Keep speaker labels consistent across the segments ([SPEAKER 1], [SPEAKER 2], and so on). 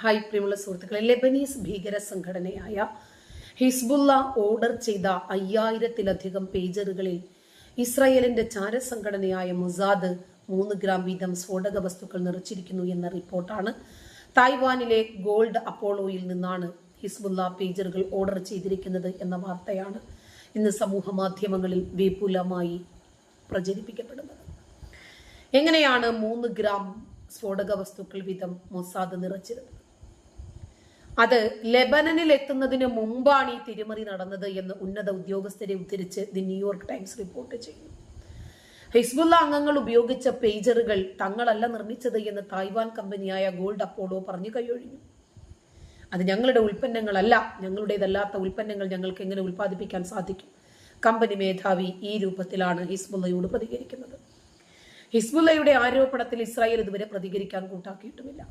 [SPEAKER 1] Hi പ്രിയമുള്ള സുഹൃത്തുക്കളെ Lebanese ഭീകര സംഘടനയായ ഹിസ്ബുള്ള ഓർഡർ ചെയ്ത അയ്യായിരത്തിലധികം പേജറുകളിൽ ഇസ്രായേലിന്റെ ചാരസംഘടനയായ മുസാദ് മൂന്ന് ഗ്രാം വീതം സ്ഫോടക വസ്തുക്കൾ നിറച്ചിരിക്കുന്നു എന്ന റിപ്പോർട്ടാണ്. തായ്വാനിലെ ഗോൾഡ് അപ്പോളോയിൽ നിന്നാണ് ഹിസ്ബുള്ള പേജറുകൾ ഓർഡർ ചെയ്തിരിക്കുന്നത് എന്ന വാർത്തയാണ് ഇന്ന് സമൂഹ മാധ്യമങ്ങളിൽ വിപുലമായി പ്രചരിപ്പിക്കപ്പെടുന്നത്. എങ്ങനെയാണ് മൂന്ന് ഗ്രാം സ്ഫോടക വസ്തുക്കൾ വീതം മൊസാദ് നിറച്ചിരുന്നത്? അത് ലെബനനിൽ എത്തുന്നതിന് മുമ്പാണ് ഈ തിരിമറി നടന്നത് എന്ന് ഉന്നത ഉദ്യോഗസ്ഥരെ ഉദ്ധരിച്ച് ദി ന്യൂയോർക്ക് ടൈംസ് റിപ്പോർട്ട് ചെയ്യുന്നു. ഹിസ്ബുല്ല അംഗങ്ങൾ ഉപയോഗിച്ച പേജറുകൾ തങ്ങളല്ല നിർമ്മിച്ചത് എന്ന് തായ്വാൻ കമ്പനിയായ ഗോൾഡ് അപ്പോളോ പറഞ്ഞു കൈയൊഴിഞ്ഞു. അത് ഞങ്ങളുടെ ഉൽപ്പന്നങ്ങളല്ല ഞങ്ങളുടേതല്ലാത്ത ഉൽപ്പന്നങ്ങൾ ഞങ്ങൾക്ക് എങ്ങനെ ഉൽപ്പാദിപ്പിക്കാൻ സാധിക്കും? കമ്പനി മേധാവി ഈ രൂപത്തിലാണ് ഹിസ്ബുല്ലയോട് പ്രതികരിക്കുന്നത്. ഹിസ്ബുല്ലയുടെ ആരോപണത്തിൽ ഇസ്രായേൽ ഇതുവരെ പ്രതികരിക്കാൻ കൂട്ടാക്കിയിട്ടുമില്ല.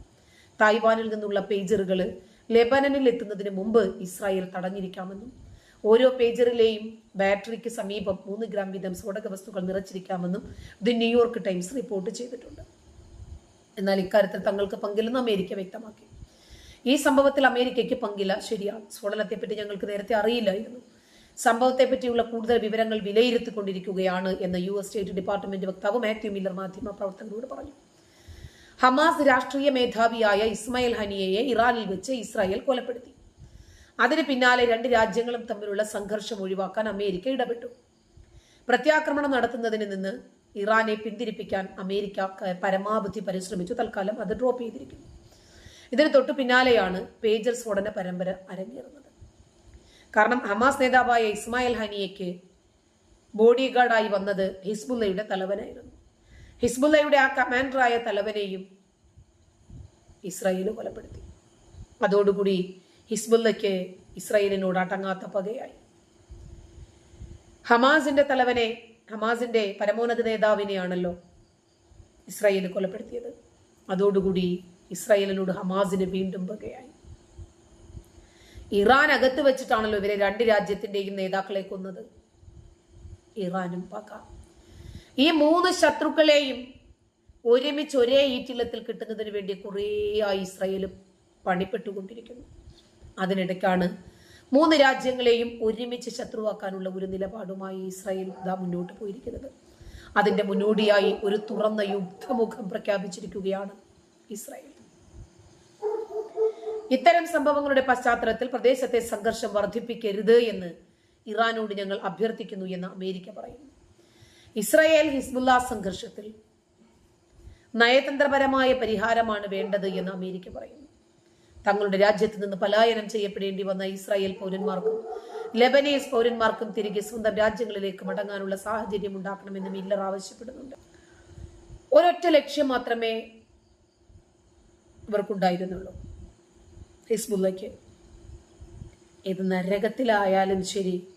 [SPEAKER 1] തായ്വാനിൽ നിന്നുള്ള പേജറുകൾ ലെബനനിൽ എത്തുന്നതിന് മുമ്പ് ഇസ്രായേൽ തടഞ്ഞിരിക്കാമെന്നും ഓരോ പേജറിലെയും ബാറ്ററിക്ക് സമീപം മൂന്ന് ഗ്രാം വീതം സ്ഫോടക വസ്തുക്കൾ നിറച്ചിരിക്കാമെന്നും the New York Times report ചെയ്തിട്ടുണ്ട്. എന്നാൽ ഇക്കാര്യത്തിൽ തങ്ങൾക്ക് പങ്കില്ലെന്ന് അമേരിക്ക വ്യക്തമാക്കി. ഈ സംഭവത്തിൽ അമേരിക്കയ്ക്ക് പങ്കില്ല ശരിയാണ്. സ്ഫോടനത്തെപ്പറ്റി ഞങ്ങൾക്ക് നേരത്തെ അറിയില്ലായിരുന്നു. സംഭവത്തെപ്പറ്റിയുള്ള കൂടുതൽ വിവരങ്ങൾ വിലയിരുത്തിക്കൊണ്ടിരിക്കുകയാണ് എന്ന് യു എസ് സ്റ്റേറ്റ് ഡിപ്പാർട്ട്മെന്റ് വക്താവ് മാത്യു മില്ലർ മാധ്യമ പ്രവർത്തകരോട് പറഞ്ഞു. ഹമാസ് രാഷ്ട്രീയ മേധാവിയായ ഇസ്മായിൽ ഹനിയയെ ഇറാനിൽ വെച്ച് ഇസ്രായേൽ കൊലപ്പെടുത്തി. അതിന് പിന്നാലെ രണ്ട് രാജ്യങ്ങളും തമ്മിലുള്ള സംഘർഷം ഒഴിവാക്കാൻ അമേരിക്ക ഇടപെട്ടു. പ്രത്യാക്രമണം നടത്തുന്നതിന് നിന്ന് ഇറാനെ പിന്തിരിപ്പിക്കാൻ അമേരിക്ക പരമാവധി പരിശ്രമിച്ചു. തൽക്കാലം അത് ഡ്രോപ്പ് ചെയ്തിരിക്കുന്നു. ഇതിന് തൊട്ടു പിന്നാലെയാണ് പേജർ സ്ഫോടന പരമ്പര അരങ്ങേറുന്നത്. കാരണം ഹമാസ് നേതാവായ ഇസ്മായിൽ ഹനിയയ്ക്ക് ബോഡി ഗാർഡായി വന്നത് ഹിസ്ബുല്ലയുടെ തലവനായിരുന്നു. ഹിസ്ബുള്ളയുടെ ആ കമാൻഡറായ തലവനെയും ഇസ്രായേൽ കൊലപ്പെടുത്തി. അതോടുകൂടി ഹിസ്ബുല്ലയ്ക്ക് ഇസ്രായേലിനോട് അടങ്ങാത്ത പകയായി. ഹമാസിന്റെ തലവനെ ഹമാസിന്റെ പരമോന്നത നേതാവിനെയാണല്ലോ ഇസ്രായേൽ കൊലപ്പെടുത്തിയത്. അതോടുകൂടി ഇസ്രായേലിനോട് ഹമാസിന് വീണ്ടും പകയായി. ഇറാൻ അകത്ത് വെച്ചിട്ടാണല്ലോ ഇവരെ രണ്ട് രാജ്യത്തിന്റെയും നേതാക്കളെ കൊന്നത്. ഇറാനും പക. ഈ മൂന്ന് ശത്രുക്കളെയും ഒരുമിച്ച് ഒരേ ഈറ്റിലത്തിൽ കിട്ടുന്നതിന് വേണ്ടി കുറേ ആയി ഇസ്രയേൽ പണിപ്പെട്ടുകൊണ്ടിരിക്കുന്നു. അതിനിടയ്ക്കാണ് മൂന്ന് രാജ്യങ്ങളെയും ഒരുമിച്ച് ശത്രുവാക്കാനുള്ള ഒരു നിലപാടുമായി ഇസ്രായേൽ ഇതാ മുന്നോട്ട് പോയിരിക്കുന്നത്. അതിന്റെ മുന്നോടിയായി ഒരു തുറന്ന യുദ്ധമുഖം പ്രഖ്യാപിച്ചിരിക്കുകയാണ് ഇസ്രായേൽ. ഇത്തരം സംഭവങ്ങളുടെ പശ്ചാത്തലത്തിൽ പ്രദേശത്തെ സംഘർഷം വർദ്ധിപ്പിക്കരുത് എന്ന് ഇറാനോട് ഞങ്ങൾ അഭ്യർത്ഥിക്കുന്നു എന്ന് അമേരിക്ക പറയുന്നു. ഇസ്രായേൽ ഹിസ്ബുല്ല സംഘർഷത്തിൽ നയതന്ത്രപരമായ പരിഹാരമാണ് വേണ്ടത് എന്ന് അമേരിക്ക പറയുന്നു. തങ്ങളുടെ രാജ്യത്ത് നിന്ന് പലായനം ചെയ്യപ്പെടേണ്ടി വന്ന ഇസ്രായേൽ പൗരന്മാർക്കും ലെബനീസ് പൗരന്മാർക്കും തിരികെ സ്വന്തം രാജ്യങ്ങളിലേക്ക് മടങ്ങാനുള്ള സാഹചര്യം ഉണ്ടാക്കണമെന്ന് മില്ലർ ആവശ്യപ്പെടുന്നുണ്ട്. ഒരൊറ്റ ലക്ഷ്യം മാത്രമേ ഇവർക്കുണ്ടായിരുന്നുള്ളൂ. ഹിസ്ബുള്ളയ്ക്ക് ഇത് നരകത്തിലായാലും ശരി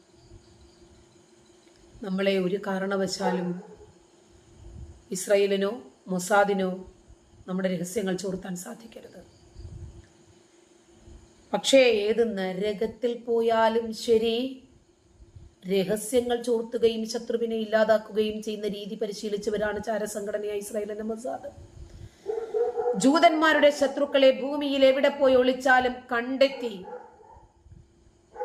[SPEAKER 1] നമ്മളെ ഒരു കാരണവശാലും ഇസ്രയേലിനോ മൊസാദിനോ നമ്മുടെ രഹസ്യങ്ങൾ ചോർത്താൻ സാധിക്കരുത്. പക്ഷേ ഏത് നരകത്തിൽ പോയാലും ശരി രഹസ്യങ്ങൾ ചോർത്തുകയും ശത്രുവിനെ ഇല്ലാതാക്കുകയും ചെയ്യുന്ന രീതി പരിശീലിച്ചവരാണ് ചാരസംഘടനയായ ഇസ്രായേലിന്റെ മൊസാദ്. ജൂതന്മാരുടെ ശത്രുക്കളെ ഭൂമിയിൽ എവിടെ പോയി ഒളിച്ചാലും കണ്ടെത്തി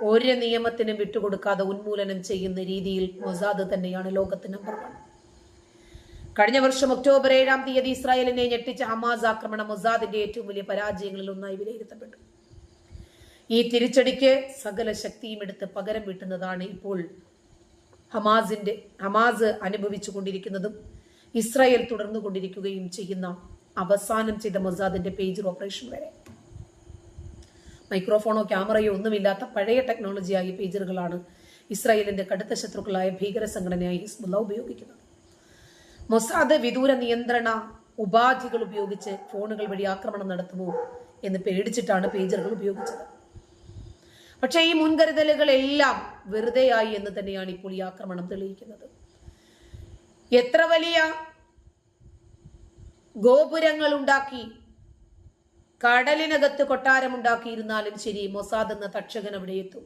[SPEAKER 1] ഒരു നിയമത്തിനും വിട്ടുകൊടുക്കാതെ ഉന്മൂലനം ചെയ്യുന്ന രീതിയിൽ മൊസാദ് തന്നെയാണ് ലോകത്ത് നമ്പർ വൺ കഴിഞ്ഞ വർഷം ഒക്ടോബർ ഏഴാം തീയതി ഇസ്രായേലിനെ ഞെട്ടിച്ച ഹമാസ് ആക്രമണം മൊസാദിന്റെ ഏറ്റവും വലിയ പരാജയങ്ങളിൽ ഒന്നായി വിലയിരുത്തപ്പെട്ടു. ഈ തിരിച്ചടിക്ക് സകല ശക്തിയും എടുത്ത് പകരം വീട്ടുന്നതാണ് ഇപ്പോൾ ഹമാസിന്റെ ഹമാസ് അനുഭവിച്ചു കൊണ്ടിരിക്കുന്നതും ഇസ്രായേൽ തുടർന്നു കൊണ്ടിരിക്കുകയും ചെയ്യുന്ന അവസാനം ചെയ്ത മൊസാദിന്റെ പേജർ ഓപ്പറേഷൻ വരെ. മൈക്രോഫോണോ ക്യാമറയോ ഒന്നുമില്ലാത്ത പഴയ ടെക്നോളജിയായ പേജറുകളാണ് ഇസ്രായേലിന്റെ കടുത്ത ശത്രുക്കളായ ഭീകര സംഘടനയായി ഹിസ്ബുല്ല ഉപയോഗിക്കുന്നത്. മൊസാദ് വിദൂര നിയന്ത്രണ ഉപാധികൾ ഉപയോഗിച്ച് ഫോണുകൾ വഴി ആക്രമണം നടത്തുമോ എന്ന് പേടിച്ചിട്ടാണ് പേജറുകൾ ഉപയോഗിച്ചത്. പക്ഷേ ഈ മുൻകരുതലുകളെല്ലാം വെറുതെയായി എന്ന് തന്നെയാണ് ഇപ്പോൾ ഈ ആക്രമണം തെളിയിക്കുന്നത്. എത്ര വലിയ ഗോപുരങ്ങൾ ഉണ്ടാക്കി കടലിനകത്ത് കൊട്ടാരമുണ്ടാക്കിയിരുന്നാലും ശരി മൊസാദ് എന്ന തക്ഷകൻ അവിടെ എത്തും.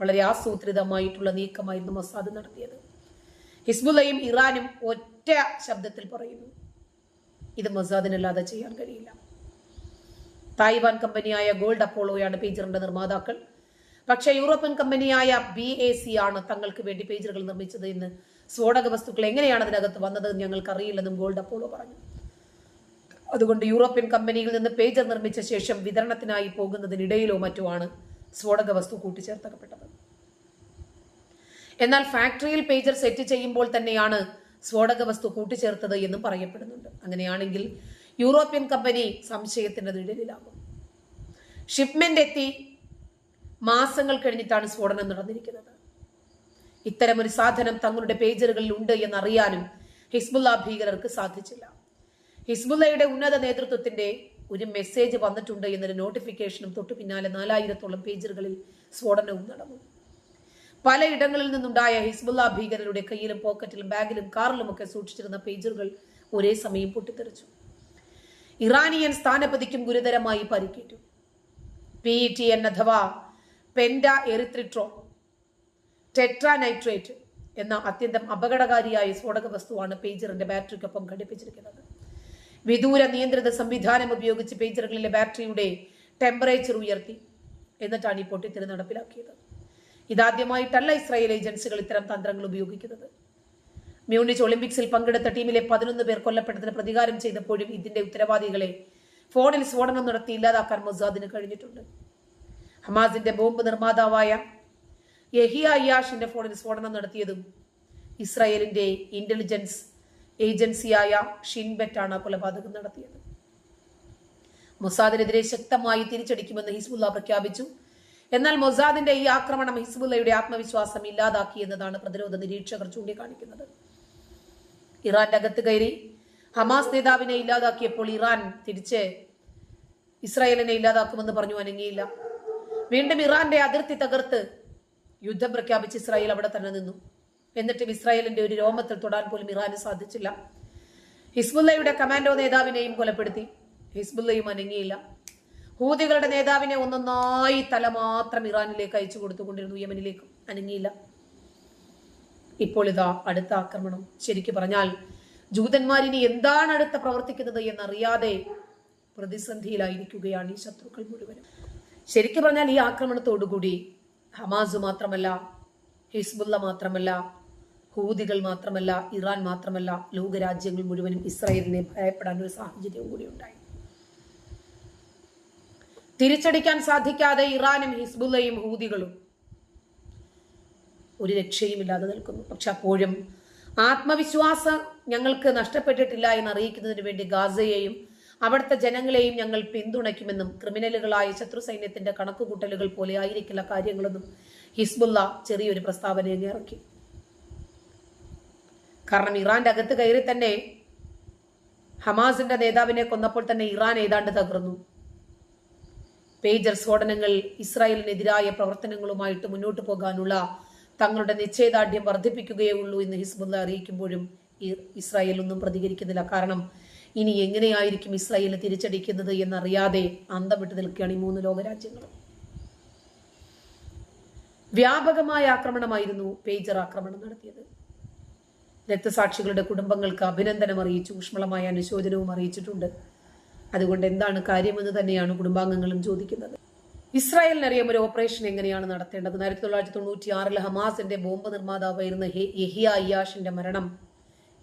[SPEAKER 1] വളരെ ആസൂത്രിതമായിട്ടുള്ള നീക്കമായിരുന്നു മൊസാദ് നടത്തിയത്. ഹിസ്ബുലയും ഇറാനും ഒറ്റ ശബ്ദത്തിൽ പറയുന്നു ഇത് മൊസാദിനല്ലാതെ ചെയ്യാൻ കഴിയില്ല. തായ്വാൻ കമ്പനിയായ ഗോൾഡ് അപ്പോളോയാണ് പേജറിന്റെ നിർമ്മാതാക്കൾ. പക്ഷേ യൂറോപ്യൻ കമ്പനിയായ ബി എ സി ആണ് തങ്ങൾക്ക് വേണ്ടി പേജറുകൾ നിർമ്മിച്ചത് എന്ന് സ്ഫോടക വസ്തുക്കൾ എങ്ങനെയാണ് അതിനകത്ത് വന്നത് എന്ന് ഞങ്ങൾക്ക് അറിയില്ലെന്നും ഗോൾഡ് അപ്പോളോ പറഞ്ഞു. അതുകൊണ്ട് യൂറോപ്യൻ കമ്പനിയിൽ നിന്ന് പേജർ നിർമ്മിച്ച ശേഷം വിതരണത്തിനായി പോകുന്നതിനിടയിലോ മറ്റോ ആണ് സ്ഫോടക വസ്തു കൂട്ടിച്ചേർത്തക്കപ്പെട്ടത്. എന്നാൽ ഫാക്ടറിയിൽ പേജർ സെറ്റ് ചെയ്യുമ്പോൾ തന്നെയാണ് സ്ഫോടക വസ്തു കൂട്ടിച്ചേർത്തത് എന്നും പറയപ്പെടുന്നുണ്ട്. അങ്ങനെയാണെങ്കിൽ യൂറോപ്യൻ കമ്പനി സംശയത്തിന്റെ നിഴലിലാകും. ഷിപ്മെന്റ് എത്തി മാസങ്ങൾ കഴിഞ്ഞിട്ടാണ് സ്ഫോടനം നടന്നിരിക്കുന്നത്. ഇത്തരമൊരു സാധനം തങ്ങളുടെ പേജറുകളിൽ ഉണ്ട് എന്നറിയാനും ഹിസ്ബുല്ല ഭീകരർക്ക് സാധിച്ചില്ല. ഹിസ്ബുല്ലയുടെ ഉന്നത നേതൃത്വത്തിന്റെ ഒരു മെസ്സേജ് വന്നിട്ടുണ്ട് എന്നൊരു നോട്ടിഫിക്കേഷനും തൊട്ടു പിന്നാലെ നാലായിരത്തോളം പേജുകളിൽ സ്ഫോടനവും നടന്നു. പലയിടങ്ങളിൽ നിന്നുണ്ടായ ഹിസ്ബുല്ല ഭീകരരുടെ കയ്യിലും പോക്കറ്റിലും ബാഗിലും കാറിലുമൊക്കെ സൂക്ഷിച്ചിരുന്ന പേജുകൾ ഒരേ സമയം പൊട്ടിത്തെറിച്ചു. ഇറാനിയൻ സ്ഥാനപതിക്കും ഗുരുതരമായി പരിക്കേറ്റു. പി ടി എൻ അഥവാ പെൻഡ എറിത്രിട്രോ ടെട്രാനൈട്രേറ്റ് എന്ന അത്യന്തം അപകടകാരിയായ സ്ഫോടക വസ്തുവാണ് പേജറിന്റെ ബാറ്ററിക്കൊപ്പം ഘടിപ്പിച്ചിരിക്കുന്നത്. വിദൂര നിയന്ത്രിത സംവിധാനം ഉപയോഗിച്ച് പേജറുകളിലെ ബാറ്ററിയുടെ ടെമ്പറേച്ചർ ഉയർത്തി. എന്നിട്ടാണ് ഈ പൊട്ടിത്തെറി നടപ്പിലാക്കിയത്. ഇതാദ്യമായിട്ടല്ല ഇസ്രായേൽ ഏജൻസികൾ ഇത്തരം തന്ത്രങ്ങൾ ഉപയോഗിക്കുന്നത്. മ്യൂണിച്ച് ഒളിമ്പിക്സിൽ പങ്കെടുത്ത ടീമിലെ പതിനൊന്ന് പേർ കൊല്ലപ്പെട്ടതിന് പ്രതികാരം ചെയ്തപ്പോഴും ഇതിന്റെ ഉത്തരവാദികളെ ഫോണിൽ സ്ഫോടനം നടത്തി ഇല്ലാതാക്കാൻ മൊസാദിന് കഴിഞ്ഞിട്ടുണ്ട്. ഹമാസിന്റെ ബോംബ് നിർമ്മാതാവായ യഹിയ അയ്യാഷിന്റെ ഫോണിൽ സ്ഫോടനം നടത്തിയതും ഇസ്രായേലിന്റെ ഇന്റലിജൻസ് ഏജൻസിയായ ഷിൻബെറ്റാണ് കൊലപാതകം നടത്തിയത്. മൊസാദിനെതിരെ ശക്തമായി തിരിച്ചടിക്കുമെന്ന് ഹിസ്ബുല്ല പ്രഖ്യാപിച്ചു. എന്നാൽ മൊസാദിന്റെ ഈ ആക്രമണം ഹിസ്ബുല്ലയുടെ ആത്മവിശ്വാസം ഇല്ലാതാക്കി എന്നതാണ് പ്രതിരോധ നിരീക്ഷകർ ചൂണ്ടിക്കാണിക്കുന്നത്. ഇറാന്റെ അകത്ത് കയറി ഹമാസ് നേതാവിനെ ഇല്ലാതാക്കിയപ്പോൾ ഇറാൻ തിരിച്ച് ഇസ്രായേലിനെ ഇല്ലാതാക്കുമെന്ന് പറഞ്ഞു അനങ്ങിയില്ല. വീണ്ടും ഇറാന്റെ അതിർത്തി തകർത്ത് യുദ്ധം പ്രഖ്യാപിച്ച് ഇസ്രായേൽ അവിടെ തന്നെ നിന്നു. എന്നിട്ടും ഇസ്രായേലിന്റെ ഒരു രോമത്തിൽ തൊടാൻ പോലും ഇറാന് സാധിച്ചില്ല. ഹിസ്ബുല്ലയുടെ കമാൻഡോ നേതാവിനെയും കൊലപ്പെടുത്തി. ഹിസ്ബുല്ലയും അനങ്ങിയില്ല. ഹൂതികളുടെ നേതാവിനെ ഒന്നൊന്നായി തല മാത്രം ഇറാനിലേക്ക് അയച്ചു കൊടുത്തുകൊണ്ടിരുന്നു. യമനിലേക്ക് അനങ്ങിയില്ല. ഇപ്പോൾ ഇതാ അടുത്ത ആക്രമണം. ശരിക്കു പറഞ്ഞാൽ ജൂതന്മാരിനി എന്താണ് അടുത്ത പ്രവർത്തിക്കുന്നത് എന്നറിയാതെ പ്രതിസന്ധിയിലായിരിക്കുകയാണ് ഈ ശത്രുക്കൾ മുഴുവനും. ശരിക്കു പറഞ്ഞാൽ ഈ ആക്രമണത്തോടുകൂടി ഹമാസ് മാത്രമല്ല ഹിസ്ബുല്ല മാത്രമല്ല ഹൂതികൾ മാത്രമല്ല ഇറാൻ മാത്രമല്ല ലോകരാജ്യങ്ങൾ മുഴുവനും ഇസ്രായേലിനെ ഭയപ്പെടാൻ ഒരു സാഹചര്യവും കൂടി ഉണ്ടായി. തിരിച്ചടിക്കാൻ സാധിക്കാതെ ഇറാനും ഹിസ്ബുല്ലയും ഹൂതികളും ഒരു രക്ഷയുമില്ലാതെ നിൽക്കുന്നു. പക്ഷെ അപ്പോഴും ആത്മവിശ്വാസം ഞങ്ങൾക്ക് നഷ്ടപ്പെട്ടിട്ടില്ല എന്ന് അറിയിക്കുന്നതിന് വേണ്ടി ഗാസയെയും അവിടുത്തെ ജനങ്ങളെയും ഞങ്ങൾ പിന്തുണയ്ക്കുമെന്നും ക്രിമിനലുകളായ ശത്രു സൈന്യത്തിന്റെ കണക്കുകൂട്ടലുകൾ പോലെ ആയിരിക്കില്ല കാര്യങ്ങളെന്നും ഹിസ്ബുല്ല ചെറിയൊരു പ്രസ്താവനയെ ഇറക്കി. കാരണം ഇറാന്റെ അകത്ത് കയറി തന്നെ ഹമാസിന്റെ നേതാവിനെ കൊന്നപ്പോൾ തന്നെ ഇറാൻ ഏതാണ്ട് തകർന്നു. പേജർ സ്ഫോടനങ്ങൾ ഇസ്രായേലിനെതിരായ പ്രവർത്തനങ്ങളുമായിട്ട് മുന്നോട്ട് പോകാനുള്ള തങ്ങളുടെ നിശ്ചയദാർഢ്യം വർദ്ധിപ്പിക്കുകയേ ഉള്ളൂ എന്ന് ഹിസ്ബുല്ല അറിയിക്കുമ്പോഴും ഇസ്രായേൽ ഒന്നും പ്രതികരിക്കുന്നില്ല. കാരണം ഇനി എങ്ങനെയായിരിക്കും ഇസ്രായേൽ തിരിച്ചടിക്കുന്നത് എന്നറിയാതെ അന്തം വിട്ട് നിൽക്കുകയാണ് ഈ മൂന്ന് ലോകരാജ്യങ്ങളും വ്യാപകമായ ആക്രമണമായിരുന്നു പേജർ ആക്രമണം നടത്തിയത്. രക്തസാക്ഷികളുടെ കുടുംബങ്ങൾക്ക് അഭിനന്ദനം അറിയിച്ചു ഊഷ്മളമായ അനുശോചനവും അറിയിച്ചിട്ടുണ്ട്. അതുകൊണ്ട് എന്താണ് കാര്യമെന്ന് തന്നെയാണ് കുടുംബാംഗങ്ങളും ചോദിക്കുന്നത്. ഇസ്രായേലിനറിയാം ഒരു ഓപ്പറേഷൻ എങ്ങനെയാണ് നടത്തേണ്ടത്. ആയിരത്തി തൊള്ളായിരത്തി തൊണ്ണൂറ്റി ആറിൽ ഹമാസിന്റെ ബോംബ് നിർമ്മാതാവായിരുന്ന യഹിയ അയ്യാഷിന്റെ മരണം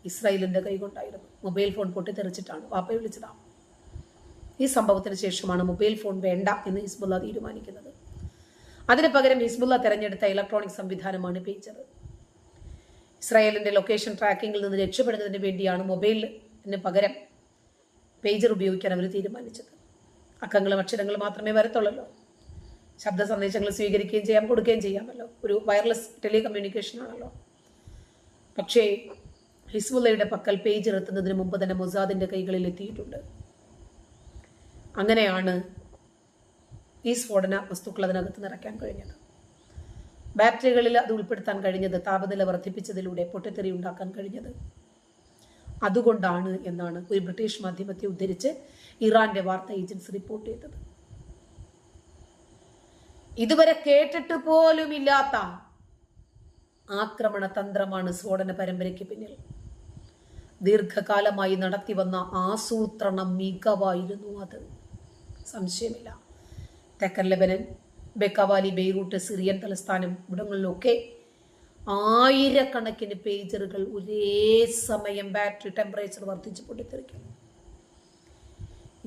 [SPEAKER 1] ഇസ്രായേലിന്റെ കൈകൊണ്ടായിരുന്നു. Mobile phone പൊട്ടിത്തെറിച്ചിട്ടാണ്. വാപ്പ വിളിച്ചതാണ് ഈ സംഭവത്തിന് ശേഷമാണ് മൊബൈൽ ഫോൺ വേണ്ട എന്ന് ഹിസ്ബുല്ല തീരുമാനിക്കുന്നത്. അതിന് പകരം ഹിസ്ബുല്ല തെരഞ്ഞെടുത്ത ഇലക്ട്രോണിക് സംവിധാനമാണ് പേജർ ഇസ്രായേലിന്റെ ലൊക്കേഷൻ ട്രാക്കിങ്ങിൽ നിന്ന് രക്ഷപ്പെടുന്നതിന് വേണ്ടിയാണ് മൊബൈലിന് പകരം പേജർ ഉപയോഗിക്കാൻ അവർ തീരുമാനിച്ചത്. അക്കങ്ങളും അക്ഷരങ്ങളും മാത്രമേ വരത്തുള്ളല്ലോ. ശബ്ദ സന്ദേശങ്ങൾ സ്വീകരിക്കുകയും ചെയ്യാം കൊടുക്കുകയും ചെയ്യാമല്ലോ. ഒരു വയർലെസ് ടെലികമ്മ്യൂണിക്കേഷൻ ആണല്ലോ. പക്ഷേ ഹിസ്ബുല്ലയുടെ പക്കൽ പേജർ എത്തുന്നതിന് മുമ്പ് തന്നെ മൊസാദിന്റെ കൈകളിൽ എത്തിയിട്ടുണ്ട്. അങ്ങനെയാണ് ഈ സ്ഫോടന വസ്തുക്കൾ അതിനകത്ത് നിറയ്ക്കാൻ കഴിഞ്ഞത്. ബാറ്ററികളിൽ അത് ഉൾപ്പെടുത്താൻ കഴിഞ്ഞത് താപനില വർദ്ധിപ്പിച്ചതിലൂടെ പൊട്ടിത്തെറി ഉണ്ടാക്കാൻ കഴിഞ്ഞത്. അതുകൊണ്ടാണ് എന്നാണ് ഒരു ബ്രിട്ടീഷ് മാധ്യമത്തെ ഉദ്ധരിച്ച് ഇറാന്റെ വാർത്താ ഏജൻസി റിപ്പോർട്ട് ചെയ്തത്. ഇതുവരെ കേട്ടിട്ട് പോലുമില്ലാത്ത ആക്രമണ തന്ത്രമാണ് സ്ഫോടന പരമ്പരയ്ക്ക് പിന്നിൽ. ദീർഘകാലമായി നടത്തി വന്ന ആസൂത്രണം മികവായിരുന്നു അത്. സംശയമില്ല. തെക്കൻ ലെബനൻ ബെക്കവാലി ബെയ്റൂട്ട് സിറിയൻ തലസ്ഥാനം ഇവിടങ്ങളിലൊക്കെ ആയിരക്കണക്കിന് പേജറുകൾ ഒരേ സമയം ബാറ്ററി ടെമ്പറേച്ചർ വർദ്ധിച്ച് പൊട്ടിത്തെറിക്കും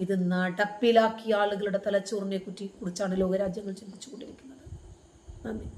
[SPEAKER 1] ഇത് നടപ്പിലാക്കിയ ആളുകളുടെ തലച്ചോറിനെ കുറ്റി കുറിച്ചാണ് ലോകരാജ്യങ്ങൾ ചിന്തിച്ചുകൊണ്ടിരിക്കുന്നത്. നന്ദി.